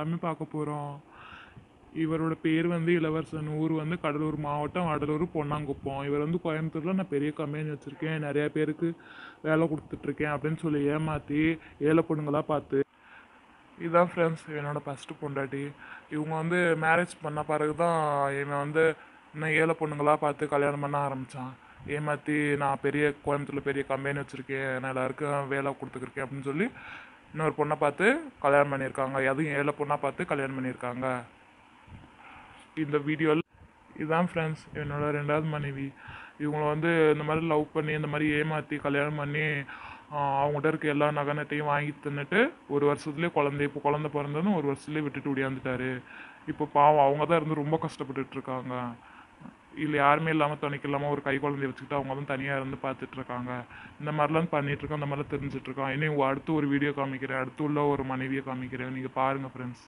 எல்லாமே பார்க்க போகிறோம் இவரோட பேர் வந்து இளவரசன். ஊர் வந்து கடலூர் மாவட்டம் வடலூர் பொன்னாங்குப்பம். இவர் வந்து கோயம்புத்தூரில் நான் பெரிய கம்பெனி வச்சுருக்கேன். நிறையா பேருக்கு வேலை கொடுத்துட்ருக்கேன் அப்படின்னு சொல்லி ஏமாற்றி ஏழை பொண்ணுங்களாக பார்த்து. இதுதான் ஃப்ரெண்ட்ஸ் என்னோட ஃபஸ்ட்டு பொண்டாட்டி. இவங்க வந்து மேரேஜ் பண்ண பிறகு தான் இவன் வந்து இன்னும் ஏழை பொண்ணுங்களாக பார்த்து கல்யாணம் பண்ண ஆரம்பித்தான் ஏமாற்றி நான் பெரிய கோயம்புத்தூரில் பெரிய கம்பெனி வச்சுருக்கேன். நான் எல்லாருக்கும் வேலை கொடுத்துருக்கேன் அப்படின்னு சொல்லி இன்னொரு பொண்ணை பார்த்து கல்யாணம் பண்ணியிருக்காங்க. அதுவும் ஏழை பொண்ணாக பார்த்து கல்யாணம் பண்ணியிருக்காங்க. இந்த வீடியோவில் இதுதான் ஃப்ரெண்ட்ஸ் என்னோட ரெண்டாவது மனைவி. இவங்கள வந்து இந்த மாதிரி லவ் பண்ணி இந்த மாதிரி ஏமாற்றி கல்யாணம் பண்ணி அவங்ககிட்ட இருக்க எல்லா நகனத்தையும் வாங்கி தின்னுட்டு ஒரு வருஷத்துலேயே குழந்தை இப்போ குழந்தை பிறந்ததுன்னு ஒரு வருஷத்துலேயே விட்டுட்டு ஓடியாந்துட்டாரு. இப்போ பாவம் அவங்க தான் இருந்து ரொம்ப கஷ்டப்பட்டுட்டு இருக்காங்க. இல்லை யாருமே இல்லாமல் துணைக்கு இல்லாமல் ஒரு கை குழந்தைய வச்சுக்கிட்டு அவங்க தான் தனியாக இருந்து பார்த்துட்டு இருக்காங்க. இந்த மாதிரிலாம் பண்ணிட்டு இருக்கோம் இந்த மாதிரிலாம் தெரிஞ்சுட்டு இருக்கோம். இன்னும் அடுத்து ஒரு வீடியோ காமிக்கிறேன். அடுத்து உள்ள ஒரு மனைவியை காமிக்கிறேன். நீங்கள் பாருங்கள் ஃப்ரெண்ட்ஸ்